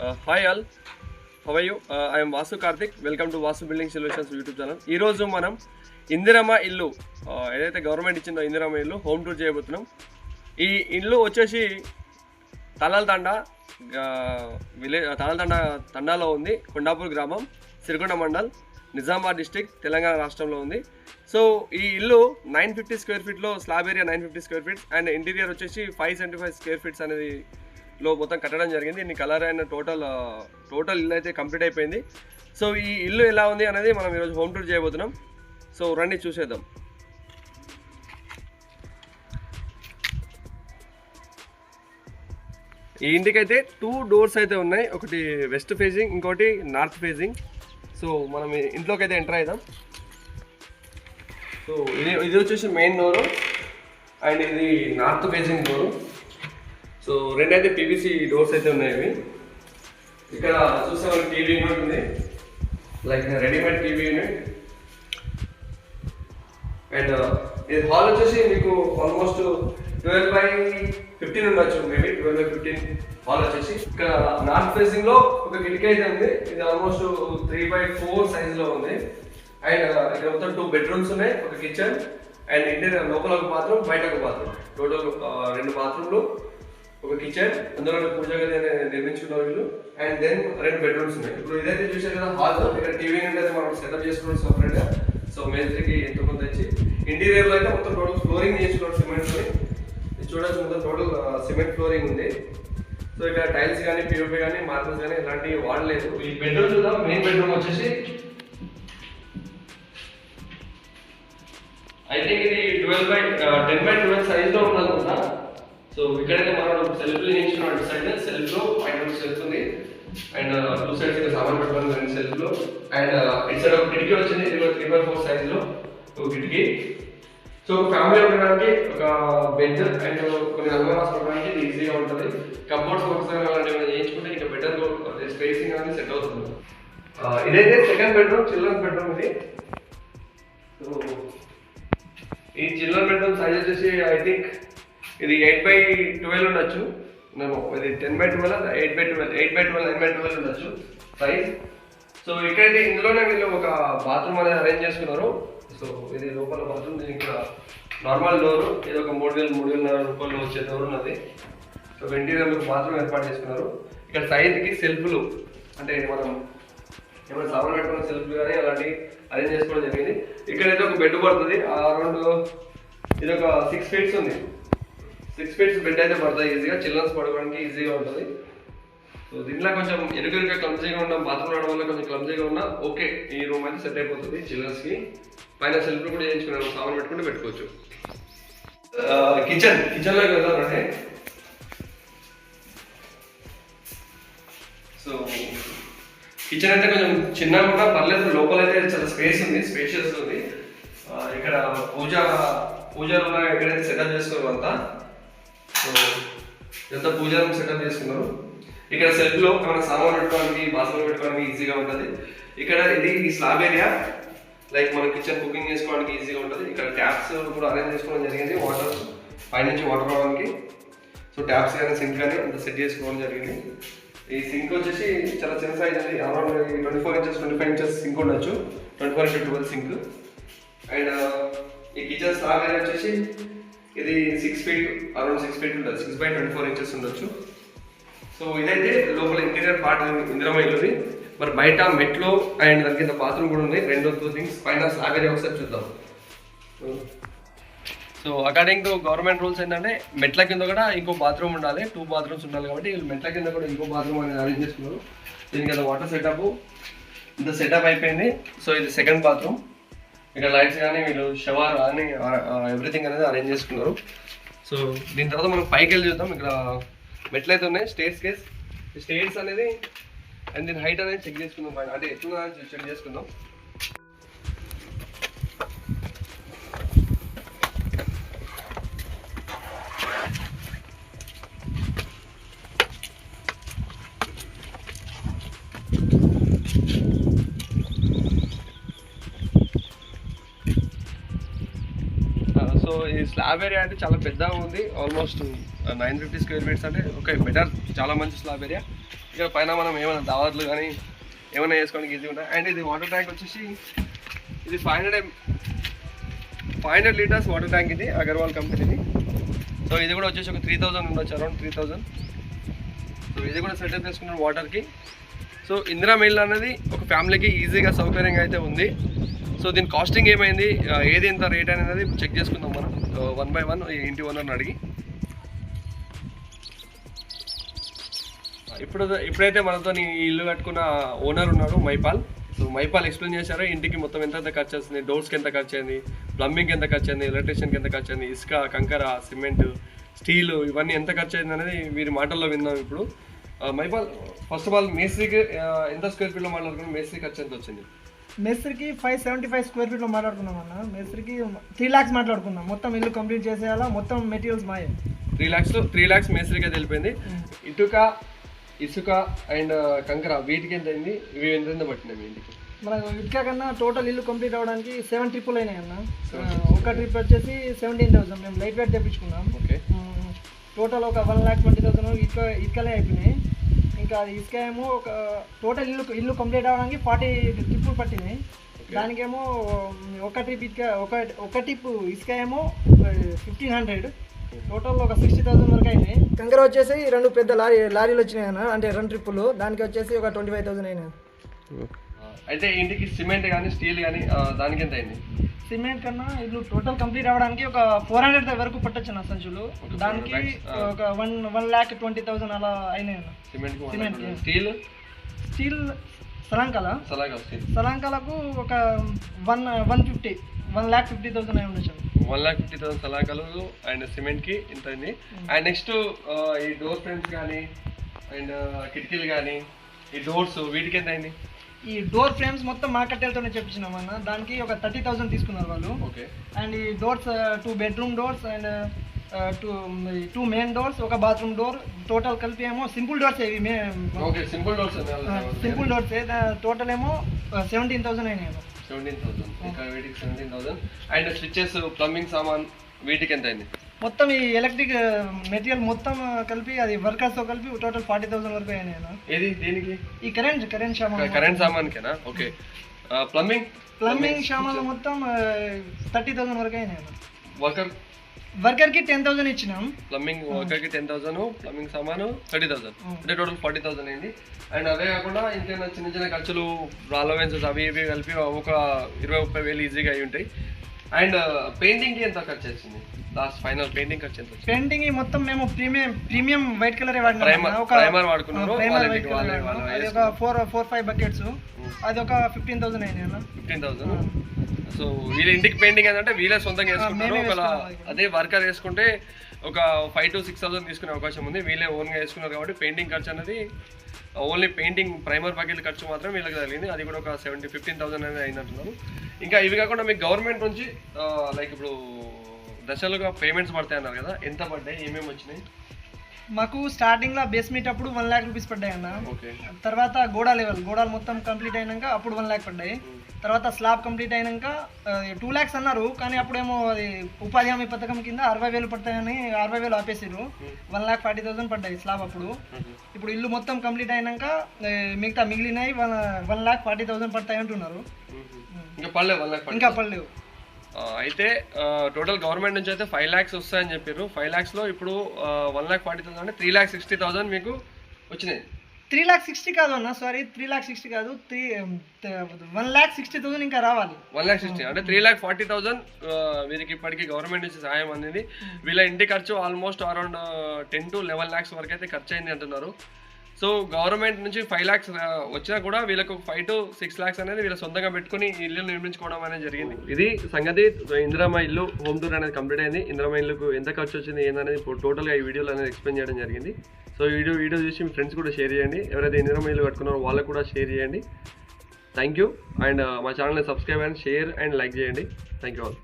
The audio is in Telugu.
Hi all how are you I'm Vasu Karthik welcome to Vasu building solutions YouTube channel ఈరోజు మనం ఇందిరమ్మ ఇల్లు uh, ఏదైతే గవర్నమెంట్ ఇచ్చిందో ఇందిరమ్మ ఇల్లు హోమ్ టూర్ చేయబోతున్నాం. ఈ ఇల్లు వచ్చేసి తలాల విలేజ్ తలాల తండాలో ఉంది. కొండాపూర్ గ్రామం సిరికొండ మండల్ నిజామాబాద్ డిస్టిక్ తెలంగాణ రాష్ట్రంలో ఉంది. సో ఈ ఇల్లు nine fifty square ఫీట్లో slab area nine fifty square feets and interior వచ్చేసి five seventy five square feets అనేది లో మొత్తం కట్టడం జరిగింది. ఇన్ని కలర్ అయిన టోటల్ టోటల్ ఇల్లు అయితే కంప్లీట్ అయిపోయింది. సో ఈ ఇల్లు ఎలా ఉంది అనేది మనం ఈరోజు హోమ్ టూర్ చేయబోతున్నాం. సో రండి చూసేద్దాం. ఈ ఇంటికైతే టూ డోర్స్ అయితే ఉన్నాయి. ఒకటి వెస్ట్ ఫేజింగ్ ఇంకోటి నార్త్ ఫేజింగ్ సో మనం ఇంట్లోకి అయితే ఎంటర్ అవుదాం సో ఇది ఇది వచ్చేసి మెయిన్ డోరు అండ్ ఇది నార్త్ ఫేజింగ్ డోరు సో రెండైతే పీవీసీ డోర్స్ అయితే ఉన్నాయి ఇవి. ఇక్కడ చూస్తే మనకి టీవీ యూనిట్ ఉంది. Like readymade TV unit and ఇది హాల్ వచ్చేసి మీకు ఆల్మోస్ట్ ట్వెల్వ్ బై ఫిఫ్టీన్ ఉండొచ్చు maybe twelve by fifteen hall వచ్చేసి. ఇక్కడ నార్త్ ఫేసింగ్లో ఒక కిటికీ అయితే ఉంది. ఇది ఆల్మోస్ట్ త్రీ బై ఫోర్ సైజ్లో ఉంది. అండ్ uh, ఇక్కడ మొత్తం టూ బెడ్రూమ్స్ ఉన్నాయి ఒక కిచెన్ అండ్ ఇంటీరియర్ లోపల ఒక బాత్రూమ్ బయట ఒక బాత్రూమ్ టోటల్ uh, రెండు బాత్రూమ్లు ఒక కిచెన్ అందులో పూజ గది అనేది వీళ్ళు. అండ్ దెన్ రెండు బెడ్రూమ్స్ ఉన్నాయి. ఇప్పుడు ఇదైతే చూసారు కదా హాల్. ఇక్కడ టీవీ యూనిట్ మనం సెటప్ చేసుకున్నాం సపరేట్గా. సో మేస్త్రికి ఎంతో కొంత ఇచ్చి ఇంటీరియర్లో అయితే మొత్తం టోటల్ ఫ్లోరింగ్ చేసుకున్నాం సిమెంట్ ఇది చూడొచ్చు మొత్తం టోటల్ సిమెంట్ ఫ్లోరింగ్ ఉంది. సో ఇక్కడ టైల్స్ కానీ పిఓపి కానీ మార్బల్స్ కానీ ఇలాంటివి వాడలేదు. ఈ బెడ్రూమ్ చూద్దాం. మెయిన్ బెడ్రూమ్ వచ్చేసి ఐ థింక్ ఇది twelve by ten by twelve సైజ్లో ఉన్నది సో ఇక్కడైతే మనం సెల్ఫ్ ఇచ్చిన సైడ్ సెల్ఫ్లో పైన సెల్ఫ్ ఉంది అండ్ టూ సైడ్స్ ఇక్కడ సామాన్ పెట్టుకోవాలి సెల్ఫ్లో అండ్ ఇటు సైడ్ ఒక కిటికీ వచ్చింది. ఇది త్రీ బై ఫోర్ సైజ్లో ఒక కిటికీ. సో ఫ్యామిలీ ఉండడానికి ఒక బెడ్ అండ్ కొన్ని అల్మారాస్ ఉండడానికి ఇది ఈజీగా ఉంటుంది. కబోర్డ్స్ వర్క్స్ అలాంటివి ఏమైనా చేయించుకుంటే ఇంకా బెటర్ స్పేసింగ్ అనేది సెట్ అవుతుంది. Uh, ఇదైతే సెకండ్ బెడ్రూమ్ చిల్డ్రన్స్ బెడ్రూమ్ ఇది. సో ఈ చిల్డ్రన్ బెడ్రూమ్ సైజ్ వచ్చేసి ఐ థింక్ ఇది ఎయిట్ బై ట్వెల్వ్ ఉండొచ్చు. మేము ఇది ten by twelve eight by twelve eight by twelve nine by twelve ఉండొచ్చు సైజ్ సో ఇక్కడైతే ఇందులోనే వీళ్ళు ఒక బాత్రూమ్ అనేది అరేంజ్ చేసుకున్నారు. సో ఇది లోపల బాత్రూమ్ దీనికి ఇక్కడ నార్మల్ డోరు ఇది ఒక మూడు వేలు మూడు వేల రూపాయలు వచ్చే డోర్ ఉన్నది. సో వెంటీరియర్లకు బాత్రూమ్ ఏర్పాటు చేసుకున్నారు. ఇక్కడ సైడ్కి సెల్ఫ్లు అంటే మనం ఏమైనా సామాన్ పెట్టుకున్న సెల్ఫ్లు కానీ అలాంటివి అరేంజ్ చేసుకోవడం జరిగింది. ఇక్కడైతే ఒక బెడ్ పడుతుంది. అరౌండ్ ఇది ఒక సిక్స్ ఫీట్స్ ఉంది. సిక్స్ ఫీట్స్ బెడ్ అయితే పడుతుంది ఈజీగా చిల్డ్రన్స్ పడుకోవడానికి ఈజీగా ఉంటుంది. సో దీంట్లో కొంచెం ఎరుకరుగా క్లమ్జీగా ఉన్న బాత్రూమ్ రావడం వల్ల కొంచెం క్లమ్జీగా ఉన్నా ఓకే ఈ రూమ్ అయితే సెట్ అయిపోతుంది చిల్డ్రన్స్కి పైన సెల్ఫ్ కూడా చేయించుకున్నాను సామాన్ పెట్టుకుంటే పెట్టుకోవచ్చు. కిచెన్ కిచెన్లోకి వెళ్దామంటే సో కిచెన్ అయితే కొంచెం చిన్నగా కూడా పర్లేదు లోపల అయితే చాలా స్పేస్ ఉంది స్పేషియస్ ఉంది. ఇక్కడ పూజ పూజ రూమ్ ఎక్కడైతే సెటప్ చేసుకోవాలంతా అంతా సో ఇదంతా పూజ సెటప్ చేసుకున్నారు. ఇక్కడ సెల్ఫ్లో ఏమైనా సామాన్ పెట్టుకోవడానికి బాత్రూమ్ పెట్టుకోవడానికి ఈజీగా ఉంటుంది. ఇక్కడ ఇది ఈ స్లాబ్ ఏరియా లైక్ మన కిచెన్ కుకింగ్ చేసుకోవడానికి ఈజీగా ఉంటుంది. ఇక్కడ ట్యాప్స్ కూడా అరేంజ్ చేసుకోవడం జరిగింది వాటర్ పైనుంచి వాటర్ రావడానికి. సో ట్యాప్స్ కానీ సింక్ కానీ అంత సెట్ చేసుకోవడం జరిగింది. ఈ సింక్ వచ్చేసి చాలా చిన్న సైజ్ ఉంది around twenty four inches twenty five inches sink ఉండొచ్చు. Twenty four into twelve sink and ఈ కిచెన్ స్లాబ్ ఏరియా వచ్చేసి ఇది six feet around six feet ఉండదు six by twenty four inches ఉండొచ్చు. సో ఇదైతే లోపల ఇంటీరియర్ పార్ట్ ఇందిరమ్మ ఇల్లుది మరి బయట మెట్లు అండ్ దాని కింద బాత్రూమ్ కూడా ఉంది. రెండు టూ థింగ్స్ పైన స్లాబ్ ఏరియా ఒకసారి చూద్దాం. So according to government rules ఏంటంటే మెట్ల కింద కూడా ఇంకో బాత్రూమ్ ఉండాలి. టూ బాత్రూమ్స్ ఉండాలి కాబట్టి మెట్ల కింద కూడా ఇంకో బాత్రూమ్ అనేది అరేంజ్ చేసుకున్నారు. దీనికి అది వాటర్ సెటప్ ఇంత సెటప్ అయిపోయింది. సో ఇది సెకండ్ బాత్రూమ్ ఇక్కడ లైట్స్ కానీ వీళ్ళు షవర్ కానీ ఎవ్రీథింగ్ అనేది అరేంజ్ చేసుకున్నారు. సో దీని తర్వాత మనం పైకి వెళ్ళి చూద్దాం. ఇక్కడ మెట్లు అయితే ఉన్నాయి స్టేట్స్ కేస్ స్టేట్స్ అనేది అండ్ దీని హైట్ అనేది చెక్ చేసుకుందాం. అంటే ఎట్లా చెక్ చేసుకుందాం. సో ఈ స్లాబ్ ఏరియా అంటే చాలా పెద్దగా ఉంది. Almost nine fifty square feets అంటే ఓకే బెటర్ చాలా మంచి స్లాబ్ ఏరియా ఇక్కడ పైన మనం ఏమైనా దావత్లు కానీ ఏమైనా వేసుకోవడానికి ఈజీ ఉంటాయి. అండ్ ఇది వాటర్ ట్యాంక్ వచ్చేసి ఇది five hundred five hundred liters water tank ఇది అగర్వాల్ కంపెనీది సో ఇది కూడా వచ్చేసి ఒక త్రీ థౌజండ్ ఉండొచ్చు అరౌండ్ త్రీ థౌజండ్ సో ఇది కూడా సెటప్ చేసుకున్నాం వాటర్కి సో ఇందిరా మిల్ అనేది ఒక ఫ్యామిలీకి ఈజీగా సౌకర్యంగా అయితే ఉంది. సో దీని కాస్టింగ్ ఏమైంది? ఏది ఎంత రేట్ అనేది చెక్ చేసుకుందాం మనం. వన్ బై వన్ ఇంటి ఓనర్ని అడిగి. ఇప్పుడు ఇప్పుడైతే మనతో ఇల్లు కట్టుకున్న ఓనర్ ఉన్నాడు మైపాల్. సో మైపాల్ ఎక్స్ప్లెయిన్ చేశారు ఇంటికి మొత్తం ఎంత ఎంత ఖర్చు వస్తుంది డోర్స్కి ఎంత ఖర్చు అయింది ప్లంబింగ్కి ఎంత ఖర్చు అయింది ఎలక్ట్రీషియన్కి ఎంత ఖర్చు అయింది ఇసుక కంకర సిమెంట్ స్టీల్ ఇవన్నీ ఎంత ఖర్చు అయింది అనేది వీరి మాటల్లో విన్నాం ఇప్పుడు. మైపాల్ ఫస్ట్ ఆఫ్ ఆల్ మేస్త్రికి ఎంత స్క్వేర్ ఫీట్లో మాట్లాడుకున్నాం? మేస్త్రి ఖర్చు ఎంత వచ్చింది? మేస్త్రికి ఫైవ్ సెవెంటీ ఫైవ్ స్క్వేర్ ఫీట్లో మాట్లాడుకున్నాం అన్న. మేస్త్రికి త్రీ ల్యాక్స్ మాట్లాడుకున్నాం మొత్తం ఇల్లు కంప్లీట్ చేసేయాలా? మొత్తం మెటీరియల్స్ మాయే. త్రీ ల్యాక్స్ త్రీ ల్యాక్స్ మేస్త్రికి అయితే వెళ్ళిపోయింది. ఇటుక ఇసుక అండ్ కంకర వీటికి ఎంత అయింది? ఇవి ఎంత పట్టినాయి మీ ఇంటికి? మన ఇటుక కన్నా టోటల్ ఇల్లు కంప్లీట్ అవ్వడానికి సెవెన్ ట్రిప్పులు అయినాయి అన్న. ఒక ట్రిప్ వచ్చేసి సెవెంటీన్ థౌసండ్ మేము లైట్ వెయిట్ తెప్పించుకున్నాం. ఓకే టోటల్ ఒక వన్ ల్యాక్ ట్వంటీ థౌసండ్ ఇటుక ఇటుకలే అయిపోయినాయి. ఇంకా అది ఇసుక ఏమో ఒక టోటల్ ఇల్లు ఇల్లు కంప్లీట్ అవ్వడానికి ఫార్టీ ట్రిప్పులు పట్టినాయి. దానికేమో ఒక ట్రిప్ ఇటుక ఒక ఒక ట్రిప్ ఇసుక ఏమో ఫిఫ్టీన్ హండ్రెడ్ టోటల్ ఒక సిక్స్టీ థౌసండ్ వరకు అయినాయి. కంకర వచ్చేసి రెండు పెద్ద లారీ లారీలు వచ్చినాయి అన్న అంటే రెండు ట్రిప్పులు దానికి వచ్చేసి ఒక ట్వంటీ ఫైవ్ థౌసండ్ అయినాయి అయితే ఇంటికి సిమెంట్ కానీ స్టీల్ కానీ దానికి ఎంత అయింది? సిమెంట్ కన్నా ఇల్లు టోటల్ కంప్లీట్ అవ్వడానికి ఒక ఫోర్ హండ్రెడ్ వరకు పట్టచ్చు నా సంచులు. దానికి 400 lakhs. ఒక one one lakh twenty thousand అలా అయినాయి సిమెంట్ yeah. స్టీల్? స్టీల్ సలాంకల? సలాంకలకు ఒక one one fifty one lakh fifty thousand అయి ఉండొచ్చు వన్ లాక్ ఫిఫ్టీ థౌసండ్ సలాకాలు అండ్ సిమెంట్కి ఇంత అయింది. అండ్ నెక్స్ట్ ఈ డోర్ ఫ్రేమ్స్ కానీ అండ్ కిటికీలు కానీ ఈ డోర్స్ వీటికి ఎంత అయింది? ఈ డోర్ ఫ్రేమ్స్ మొత్తం మార్కెట్లతోనే చెప్పించినాం అన్న. దానికి ఒక థర్టీ థౌసండ్ తీసుకున్నారు వాళ్ళు. ఓకే. అండ్ ఈ doors two bedroom doors and two two main doors ఒక బాత్రూమ్ డోర్ టోటల్ కలిపి ఏమో సింపుల్ డోర్స్ ఇవి మే okay simple doors simple doors total ఏమో సెవెంటీన్ థౌసండ్ అయినాయి. Seventeen thousand. ఇంకా వీటికి seventeen thousand and switches plumbing సామాన్ వీటికి ఎంత అయింది? మొత్తం ఈ ఎలక్ట్రిక్ మెటీరియల్ మొత్తం కలిపి అది వర్కర్స్తో కలిపి టోటల్ ఫార్టీ థౌసండ్ వరకు అయినాయి అన్న. ఏది దేనికి? ఈ కరెంట్ కరెంట్ సామాన్ కరెంట్ సామాన్కేనా ఓకే. ప్లంబింగ్ ప్లంబింగ్ సామాన్లు మొత్తం థర్టీ థౌసండ్ వరకు అయినాయి అన్న. వర్కర్ వర్కర్కి టెన్ థౌసండ్ ఇచ్చినాం. ప్లంబింగ్ వర్కర్కి టెన్ థౌసండ్ ప్లంబింగ్ సామాను థర్టీ థౌసండ్. అంటే టోటల్ ఫార్టీ థౌసండ్ అయింది. అండ్ అదే కాకుండా ఇంకేమైనా చిన్న చిన్న ఖర్చులు రాలవెన్సెస్ అవి ఇవి కలిపి ఒక ఇరవై ముప్పై వేలు ఈజీగా అయి ఉంటాయి. అండ్ పెయింటింగ్కి ఎంత ఖర్చు వచ్చింది లాస్ట్ ఫైనల్ పెయింటింగ్ ఖర్చు ఎంత పెయింటింగ్ మొత్తం మేము ప్రీమియం ప్రీమియం వైట్ కలర్ వాడుకున్నారు. ప్రైమర్ వాళ్ళే అది ఒక ఫోర్ ఫోర్ ఫైవ్ బకెట్స్ అది ఒక ఫిఫ్టీన్ థౌసండ్ అన్న. Fifteen thousand? సో వీళ్ళ ఇంటికి పెయింటింగ్ ఏంటంటే వీళ్ళే సొంతంగా వేసుకుంటారు. ఒకవేళ. అదే వర్కర్ వేసుకుంటే ఒక ఫైవ్ టు సిక్స్ థౌసండ్ తీసుకునే అవకాశం ఉంది. వీళ్ళే ఓన్గా వేసుకున్నారు కాబట్టి పెయింటింగ్ ఖర్చు అనేది ఓన్లీ పెయింటింగ్ ప్రైమర్ బకెట్ ఖర్చు మాత్రం వీళ్ళకి తగిలింది. అది కూడా ఒక సెవెంటీ ఫిఫ్టీన్ థౌసండ్ అనేది అయిందంటున్నారు. ఇంకా ఇవి కాకుండా మీకు గవర్నమెంట్ నుంచి లైక్ ఇప్పుడు దశలుగా పేమెంట్స్ పడతాయి అన్నారు కదా. ఎంత పడ్డాయి? ఏమేమి వచ్చినాయి? మాకు స్టార్టింగ్లో బేస్ మీట్ అప్పుడు వన్ ల్యాక్ రూపీస్ పడ్డాయి అన్న. తర్వాత గోడా లెవెల్ గోడాలు మొత్తం కంప్లీట్ అయినాక అప్పుడు వన్ ల్యాక్ పడ్డాయి. తర్వాత స్లాబ్ కంప్లీట్ అయినాక టూ ల్యాక్స్ అన్నారు కానీ అప్పుడేమో అది ఉపాధి హామీ పథకం కింద అరవై వేలు పడతాయని అరవై వేలు ఆపేసారు వన్ ల్యాక్ ఫార్టీ థౌసండ్ పడ్డాయి స్లాబ్ అప్పుడు. ఇప్పుడు ఇల్లు మొత్తం కంప్లీట్ అయినాక మిగతా మిగిలినవి one one lakh forty thousand పడతాయి అంటున్నారు. ఇంకా పడలేదు వన్ లాక్ ఇంకా పడలేవు. అయితే టోటల్ గవర్నమెంట్ నుంచి అయితే ఫైవ్ ల్యాక్స్ వస్తాయని చెప్పారు ఫైవ్ ల్యాక్స్లో ఇప్పుడు వన్ ల్యాక్ ఫార్టీ థౌసండ్ అంటే త్రీ ల్యాక్ సిక్స్టీ థౌసండ్ మీకు వచ్చినాయి. త్రీ ల్యాక్ సిక్స్టీ కాదు అన్న సారీ త్రీ ల్యాక్ సిక్స్టీ కాదు three one lakh sixty thousand ఇంకా రావాలి. వన్ ల్యాక్ సిక్స్టీ అంటే త్రీ ల్యాక్ ఫార్టీ థౌసండ్ వీరికి ఇప్పటికీ గవర్నమెంట్ నుంచి సహాయం అందింది. వీళ్ళ ఇంటి ఖర్చు almost around ten to eleven lakhs వరకు అయితే ఖర్చు అయింది అంటున్నారు. సో గవర్నమెంట్ నుంచి ఫైవ్ ల్యాక్స్ వచ్చినా కూడా వీళ్ళకు ఫైవ్ టు సిక్స్ ల్యాక్స్ అనేది వీళ్ళ సొంతంగా పెట్టుకుని ఇల్లు నిర్మించుకోవడం అనేది జరిగింది. ఇది సంగతి ఇందిరామ ఇల్లు హోమ్ టూర్ అనేది కంప్లీట్ అయింది. ఇందిరామ ఇల్లుకు ఎంత ఖర్చు వచ్చింది ఏందనేది టోటల్గా ఈ వీడియోలో అనేది ఎక్స్ప్లెయిన్ చేయడం జరిగింది. సో ఈ వీడియో వీడియో చూసి మీ ఫ్రెండ్స్ కూడా షేర్ చేయండి. ఎవరైతే ఇందిరామ ఇల్లు కట్టుకున్నారో వాళ్ళకు కూడా షేర్ చేయండి. థ్యాంక్ యూ అండ్ మా ఛానల్ని subscribe and share and like చేయండి. Thank you all